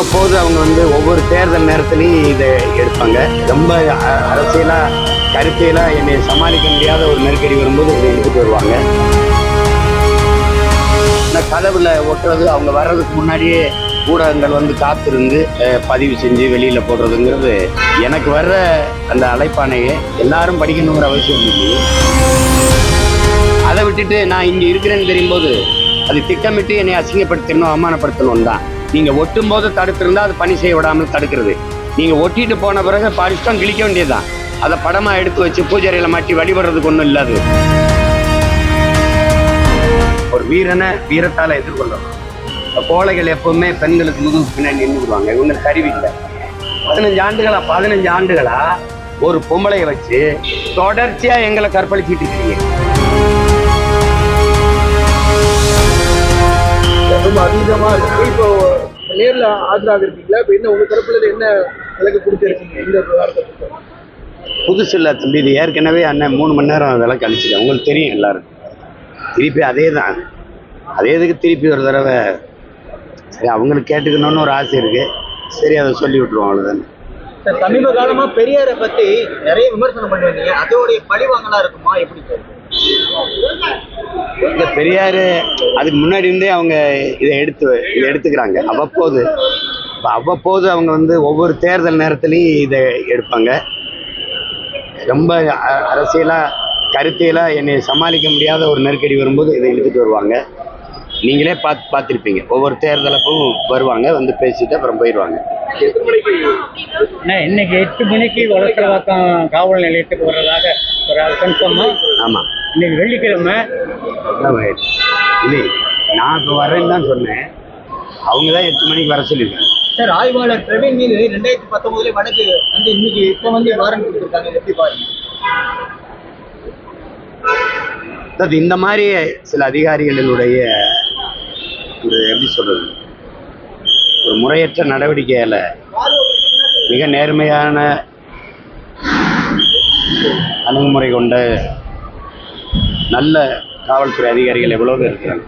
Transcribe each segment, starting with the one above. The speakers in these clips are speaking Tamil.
அவ்வப்போது அவங்க வந்து ஒவ்வொரு தேர்தல் நேரத்துலையும் இதை எடுப்பாங்க. ரொம்ப அ- அரசியலா கருத்தியலா என்னை சமாளிக்க முடியாத ஒரு நெருக்கடி வரும்போது இதை எடுத்துட்டு வருவாங்க. இந்த கதவுல ஒட்டுறது அவங்க வர்றதுக்கு முன்னாடியே ஊடகங்கள் வந்து காத்திருந்து பதிவு செஞ்சு வெளியில போடுறதுங்கிறது எனக்கு வர்ற அந்த அழைப்பானையை எல்லாரும் படிக்கணுங்கிற அவசியம் இல்லையே அதை விட்டுட்டு நான் இங்கே இருக்கிறேன்னு தெரியும்போது அது திட்டமிட்டு என்னை அசிங்கப்படுத்தணும் அவமானப்படுத்தணும் தான். நீங்க ஒட்டும் போது தடுத்திருந்தா அது பணி செய்ய விடாமல் தடுக்கிறது. நீங்க ஒட்டிட்டு போன பிறகு பரிசுத்தம் கிழிக்க வேண்டியதுதான். அதை படமா எடுத்து வச்சு பூஜாரியில மாட்டி வழிபடுறதுக்கு ஒன்றும் இல்லாது ஒரு வீரனை வீரத்தால எதிர்கொள்ளணும். கோழைகள் எப்பவுமே பெண்களுக்கு முதுகு பின்னாடி நின்றுடுவாங்க இவங்களுக்கு கருவி இல்லை பதினஞ்சு ஆண்டுகளா பதினஞ்சு ஆண்டுகளா ஒரு பொம்பளைய வச்சு தொடர்ச்சியா எங்களை கற்பழிச்சிட்டு இருக்கீங்க. ரொம்ப அதீதமா இருக்கு. இப்போ நேர்ல ஆஜராக இருக்கீங்களா? இப்போ என்ன உங்க தரப்புல என்ன விலக்கு கொடுத்துருக்கீங்க இந்த விவகாரத்தை? புதுசு இல்லை தம்பி. இது ஏற்கனவே அண்ணன் மூணு மணி நேரம் விலை கழிச்சிட்டேன் உங்களுக்கு தெரியும் எல்லாருக்கும். திருப்பி அதே தான். அதே இதுக்கு திருப்பி ஒரு தடவை சரி அவங்களுக்கு கேட்டுக்கணும்னு ஒரு ஆசை இருக்கு. சரி அதை சொல்லி விட்டுருவோம் அவ்வளோதானே சமீப காலமா பெரியாரை பத்தி நிறைய விமர்சனம் பண்ணுவீங்க அதோடைய பழிவாங்கலா இருக்குமா? எப்படி இந்த பெரியார் அதுக்கு முன்னாடி இருந்தே அவங்க இதை எடுத்து இதை எடுத்துக்கிறாங்க. அவ்வப்போது அவ்வப்போது அவங்க வந்து ஒவ்வொரு தேர்தல் நேரத்துலையும் இதை எடுப்பாங்க. ரொம்ப அ- அரசியலா கருத்தியலா என்னை சமாளிக்க முடியாத ஒரு நெருக்கடி வரும்போது இதை இழுத்துட்டு வருவாங்க. நீங்களே பார்த்து பார்த்துருப்பீங்க. ஒவ்வொரு தேர்தலுக்கும் வருவாங்க வந்து பேசிட்டு அப்புறம் போயிடுவாங்க. இன்னைக்கு எட்டு மணிக்கு வளசரவாக்கம் காவல் நிலையத்துக்கு வர்றதாக ஒரு ஆள் கன்ஃபார்மா ஆமாம் இன்னைக்கு வெள்ளிக்கிழமை. இது நான் இப்போ வரேன்னு தான் சொன்னேன். அவங்க தான் எட்டு மணிக்கு வர சொல்லியிருக்காங்க. சார் ஆய்வாளர் பிரவீன் மீது ரெண்டாயிரத்தி பத்தொன்பதுல வழக்கு வந்து இன்னைக்கு இப்ப வந்து வாரண்ட் கொடுத்துருக்காங்க. எப்படி பாருங்க. அதாவது இந்த மாதிரி சில அதிகாரிகளினுடைய ஒரு எப்படி சொல்றது? ஒரு முறையற்ற நடவடிக்கையால மிக நேர்மையான அணுகுமுறை கொண்ட நல்ல காவல்துறை அதிகாரிகள் எவ்வளோ பேர் இருக்கிறாங்க?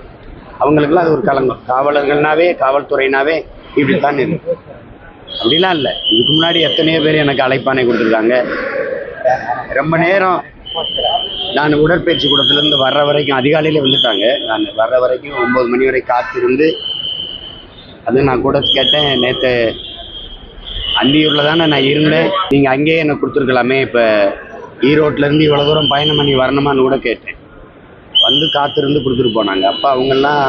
அவங்களுக்கெல்லாம் அது ஒரு களங்கம். காவலர்கள்னாவே காவல்துறைனாவே இப்படித்தான் இருக்கு. அப்படிலாம் இல்லை. இதுக்கு முன்னாடி எத்தனையோ பேர் எனக்கு அழைப்பானை கொடுத்துருக்காங்க. ரொம்ப நேரம் நான் உடற்பயிற்சி கூடத்துலேருந்து வர்ற வரைக்கும் அதிகாலையில் வந்துட்டாங்க நான் வர்ற வரைக்கும் ஒம்பது மணி வரை காத்திருந்து அது நான் கூட கேட்டேன் நேற்று அந்தியூரில் தானே நான் இருந்தேன். நீங்கள் அங்கேயே எனக்கு கொடுத்துருக்கலாமே. இப்போ ஈரோட்லேருந்து இவ்வளோ தூரம் பயணம் பண்ணி வரணுமான்னு கூட கேட்டேன். வந்து காத்திருந்து கொடுத்துட்டு போனாங்க. அப்போ அவங்கெல்லாம்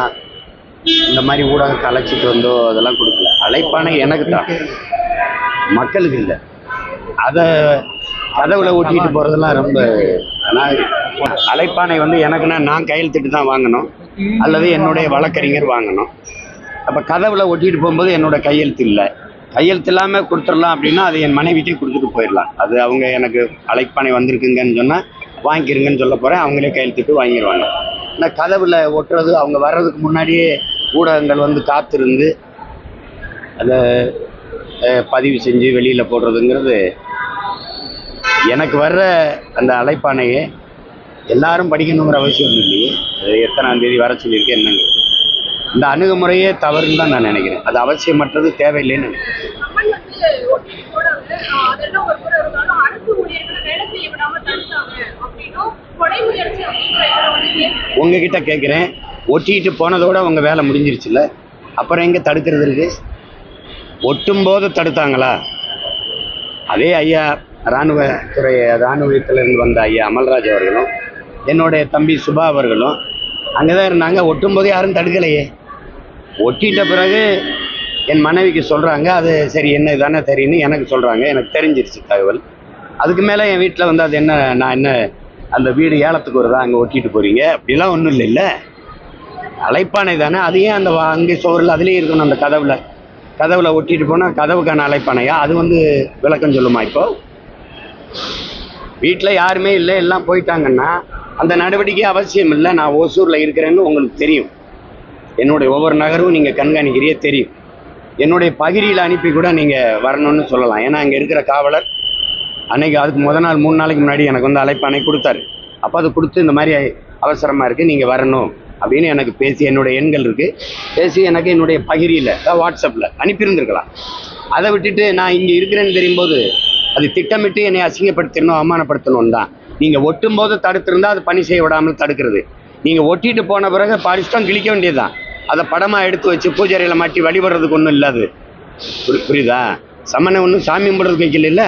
இந்த மாதிரி ஊடகத்தை அழைச்சிட்டு வந்தோ அதெல்லாம் கொடுக்கல. அழைப்பானே எனக்கு தான். மக்களுக்கு இல்லை. அதை கதவுல ஓட்டிட்டு போறதெல்லாம் ரொம்ப நான் அழைப்பானை வந்து எனக்குன்னா நான் கையெழுத்திட்டு தான் வாங்கணும். அல்லது என்னுடைய வழக்கறிஞர் வாங்கணும். அப்போ கதவுல ஒட்டிட்டு போகும்போது என்னோட கையெழுத்து இல்லை. கையெழுத்து இல்லாமல் கொடுத்துடலாம் அப்படின்னா அது என் மனைவிக்கே கொடுத்துட்டு போயிடலாம். அது அவங்க எனக்கு அழைப்பானை வந்திருக்குங்கன்னு சொன்னால் வாங்கிக்கிறங்கன்னு சொல்ல போகிறேன் அவங்களே கையெழுத்திட்டு வாங்கிடுவாங்க ஆனால் கதவில் ஒட்டுறது அவங்க வர்றதுக்கு முன்னாடியே ஊடகங்கள் வந்து காத்திருந்து அதை பதிவு செஞ்சு வெளியில் போடுறதுங்கிறது எனக்கு வர்ற அந்த அழைப்பானையே எல்லாரும் படிக்கணுங்கிற அவசியம் இல்லையே. அது எத்தனாம் தேதி வர சொல்லியிருக்கேன் என்னங்கிறது. இந்த அணுகுமுறையே தவறுன்னு தான் நான் நினைக்கிறேன். அது அவசியமற்றது தேவையில்லைன்னு நினைக்கிறேன். உங்ககிட்ட கேட்குறேன் ஒட்டிட்டு போனதோட அவங்க வேலை முடிஞ்சிருச்சுல்ல? அப்புறம் எங்கே தடுக்கிறது இருக்கு? ஒட்டும் போது தடுத்தாங்களா? அதே ஐயா இராணுவத்துறை இராணுவத்திலிருந்து வந்த ஐயா அமல்ராஜ் அவர்களும் என்னுடைய தம்பி சுபா அவர்களும் அங்கே தான் இருந்தாங்க. ஒட்டும் போது யாரும் தடுக்கலையே. ஒட்டிட்ட பிறகு என் மனைவிக்கு சொல்கிறாங்க அது சரி என்ன தானே தெரியும்னு எனக்கு சொல்கிறாங்க எனக்கு தெரிஞ்சிருச்சு தகவல். அதுக்கு மேலே என் வீட்டில் வந்து அது என்ன நான் என்ன அந்த வீடு ஏலத்துக்கு வருதா அங்கே ஒட்டிட்டு போகிறீங்க அப்படிலாம் ஒன்றும் இல்லைல்ல அழைப்பானை தானே அது ஏன் அந்த அங்கே சோறில் அதுலேயே இருக்கணும் அந்த கதவில். கதவில் ஒட்டிட்டு போனால் கதவுக்கான அழைப்பானையா? அது வந்து விளக்கம் சொல்லுமா இப்போ? வீட்டில் யாருமே இல்லை எல்லாம் போயிட்டாங்கன்னா அந்த நடவடிக்கை அவசியம் இல்லை. நான் ஓசூரில் இருக்கிறேன்னு உங்களுக்கு தெரியும். என்னுடைய ஒவ்வொரு நகரும் நீங்கள் கண்காணிக்கிறியே தெரியும். என்னுடைய பகிரியில் அனுப்பி கூட நீங்கள் வரணும்னு சொல்லலாம். ஏன்னா அங்கே இருக்கிற காவலர் அன்னைக்கு அதுக்கு முத நாள் மூணு நாளைக்கு முன்னாடி எனக்கு வந்து அழைப்பானை கொடுத்தாரு. அப்போ அது கொடுத்து இந்த மாதிரி அவசரமாக இருக்குது நீங்கள் வரணும் அப்படின்னு எனக்கு பேசி என்னுடைய எண்கள் இருக்குது பேசி எனக்கு என்னுடைய பகிரியில் வாட்ஸ்அப்பில் அனுப்பியிருந்திருக்கலாம். அதை விட்டுட்டு நான் இங்கே இருக்கிறேன்னு தெரியும்போது அது திட்டமிட்டு என்னை அசிங்கப்படுத்தணும் அவமானப்படுத்தணும் தான். நீங்கள் ஒட்டும் போது தடுத்திருந்தால் அது பணி செய்ய விடாமல் தடுக்கிறது. நீங்கள் ஒட்டிட்டு போன பிறகு பாலிஸ்டம் கிழிக்க வேண்டியது தான் அதை படமாக எடுத்து வச்சு பூஜைறையில் மாட்டி வழிபடுறதுக்கு ஒன்றும் இல்லாது. புரி- புரியுதா? சமனை ஒன்றும் சாமி கும்பிட்றதுக்கு வைக்கல இல்லை?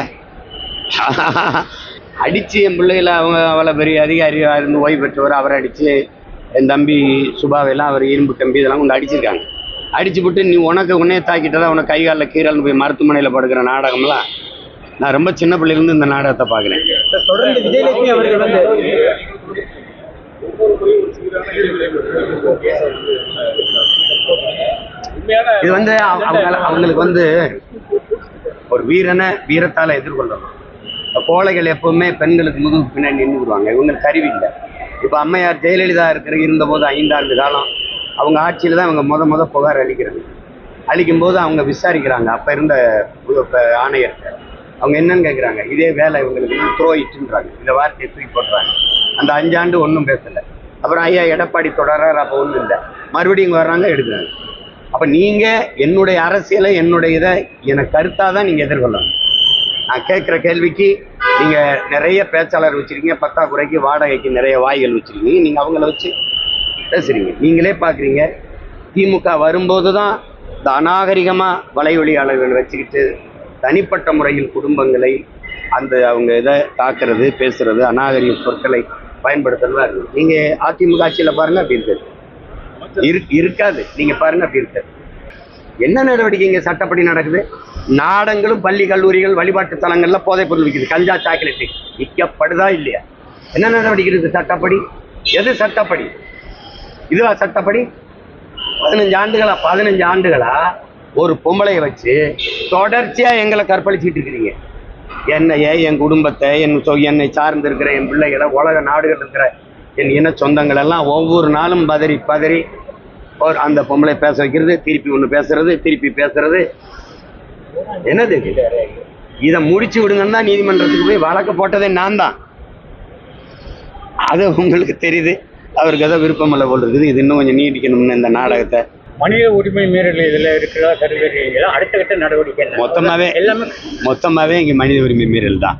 அடித்து என் பிள்ளைகளை அவங்க அவ்வளோ பெரிய அதிகாரியாக இருந்து ஓய்வு பெற்றவர் அவரை அடித்து என் தம்பி சுபாவெல்லாம் அவர் இரும்பு கம்பி இதெல்லாம் கொண்டு அடிச்சிருக்காங்க. அடிச்சு விட்டு நீ உனக்கு உன்னே தாக்கிட்டதா உனக்கு கை காலில் கீரல்னு போய் மருத்துவமனையில் படுக்கிற நாடகம்லாம் நான் ரொம்ப சின்ன பிள்ளையிலேருந்து இந்த நாடகத்தை பார்க்குறேன். தொடர்ந்து விஜயலட்சுமி அவர்கள் வந்து இது வந்து அவ- அவங்க அவங்களுக்கு வந்து ஒரு வீரனை வீரத்தால் எதிர்கொள்ளணும். கோழைகள் எப்பவுமே பெண்களுக்கு முதுகு பின்னாடி நின்றுடுவாங்க இவங்களுக்கு கருவி இல்லை. இப்போ அம்மையார் ஜெயலலிதா இருக்கிற இருந்தபோது ஐந்தாண்டு காலம் அவங்க ஆட்சியில் தான் அவங்க முத முத புகார் அளிக்கிறது. அளிக்கும்போது அவங்க விசாரிக்கிறாங்க. அப்போ இருந்த ஆணையர்கிட்ட அவங்க என்னன்னு கேட்குறாங்க இதே வேலை இவங்களுக்கு த்ரோ இட்டுன்றாங்க இந்த வார்த்தையை தூக்கி போடுறாங்க அந்த அஞ்சாண்டு ஒன்றும் பேசலை. அப்புறம் ஐயா எடப்பாடி தொடர்றாரு. அப்போ ஒன்றும் இல்லை. மறுபடியும் இங்கே வர்றாங்க எடுக்கிறாங்க. அப்போ நீங்கள் என்னுடைய அரசியலை என்னுடைய இதை எனக்கு கருத்தாக தான் நீங்கள் எதிர்கொள்ளணும். நான் கேட்குற கேள்விக்கு நீங்கள் நிறைய பேச்சாளர் வச்சுருக்கீங்க பத்தாக்குறைக்கு வாடகைக்கு நிறைய வாய்கள் வச்சுருக்கீங்க. நீங்கள் அவங்கள வச்சு பேசுகிறீங்க நீங்களே பார்க்குறீங்க திமுக வரும்போது தான் இந்த அநாகரிகமாக வலையொலியாளர்கள் வச்சுக்கிட்டு தனிப்பட்ட முறையில் குடும்பங்களை அந்த அவங்க இதை தாக்குறது பேசுறது அநாகரிக சொற்களை பயன்படுத்துறதா இருக்கு நீங்கள் அதிமுக ஆட்சியில் பாருங்க அப்படி இருக்காது. இருக்காது. நீங்கள் பாருங்க அப்படி இருக்காது. என்ன நடவடிக்கை இங்கே சட்டப்படி நடக்குது. நாடங்களும் பள்ளி கல்லூரிகள் வழிபாட்டு தலங்களில் போதைப் பொருள் விற்குது. கஞ்சா சாக்லேட்டு விற்கப்படுதா இல்லையா? என்ன நடவடிக்கை இருக்குது? சட்டப்படி. எது சட்டப்படி? இதுவா சட்டப்படி? பதினஞ்சு ஆண்டுகளா? பதினஞ்சு ஆண்டுகளா? ஒரு பொம்பளையை வச்சு தொடர்ச்சியாக எங்களை கற்பழிச்சிட்டு இருக்கிறீங்க. என்னைய என் குடும்பத்தை என் சொ- என்னை சார்ந்து இருக்கிற என் பிள்ளைகளை உலக நாடுகள் இருக்கிற என் இன சொந்தங்கள் எல்லாம் ஒவ்வொரு நாளும் பதறி பதறி ஒரு அந்த பொம்பளை பேச வைக்கிறது திருப்பி ஒன்று பேசுறது திருப்பி பேசுறது என்னது? இது? முடிச்சு விடுங்கன்னு தான் நீதிமன்றத்துக்கு போய் வழக்கு போட்டதே நான் தான். அது உங்களுக்கு தெரியுது. அவருக்கு ஏதோ விருப்பம் இல்லை போல் இருக்குது. இது இன்னும் கொஞ்சம் நீடிக்கணும்னு இந்த நாடகத்தை. மனித உரிமை மீறல் இதுல இருக்கிறதா கருதுறீங்களா அடுத்த கட்ட நடவடிக்கை என்ன? மொத்தமாவே எல்லாமே மொத்தமாவே இங்க மனித உரிமை மீறல் தான்.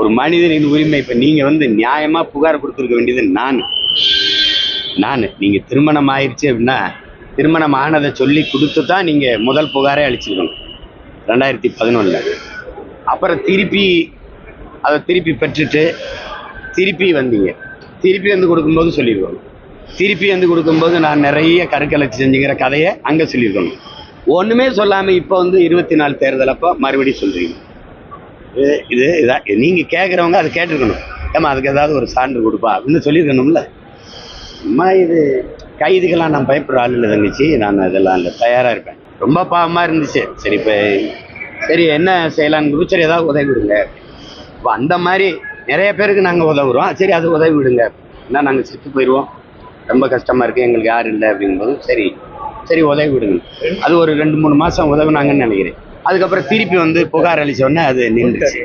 ஒரு மனிதனின் உரிமை இப்ப நீங்க வந்து நியாயமா புகார் கொடுத்துருக்க வேண்டியது நான். நான். நீங்க திருமணம் ஆயிடுச்சு அப்படின்னா திருமணம் ஆனதை சொல்லி கொடுத்து தான் நீங்க முதல் புகாரே அளிச்சிருக்கணும். ரெண்டாயிரத்தி பதினொன்னுல. அப்புறம் திருப்பி அதை திருப்பி பெற்றுட்டு திருப்பி வந்தீங்க. திருப்பி வந்து கொடுக்கும்போது சொல்லியிருக்கணும் திருப்பி வந்து கொடுக்கும்போது நான் நிறைய கருக்கலைச்சி செஞ்சுங்கிற கதையை அங்கே சொல்லியிருக்கணும் ஒன்றுமே சொல்லாமல் இப்போ வந்து இருபத்தி நாலு தேர்தல் அப்போ மறுபடியும் சொல்கிறீங்க இது இது இதான் நீங்கள் கேட்குறவங்க அதை கேட்டிருக்கணும். ஏமா அதுக்கு ஏதாவது ஒரு சான்று கொடுப்பா அப்படின்னு சொல்லியிருக்கணும்ல அம்மா இது கைதுக்கெல்லாம் நான் பயப்படுற ஆள் இல்லை தங்கச்சி. நான் அதெல்லாம் இல்லை தயாராக இருப்பேன். ரொம்ப பாவமாக இருந்துச்சு. சரி இப்போ சரி என்ன செய்யலான்னு சரி ஏதாவது உதவி விடுங்க. இப்போ அந்த மாதிரி நிறைய பேருக்கு நாங்கள் உதவுறோம். சரி அது உதவி விடுங்க. என்ன நாங்கள் செத்து போயிடுவோம் ரொம்ப கஷ்டமாக இருக்குது எங்களுக்கு யாரும் இல்லை அப்படிங்கும்போது சரி சரி உதவி விடுங்க. அது ஒரு ரெண்டு மூணு மாதம் உதவுனாங்கன்னு நினைக்கிறேன். அதுக்கப்புறம் திருப்பி வந்து புகார் அளிச்ச அது நின்றுச்சு.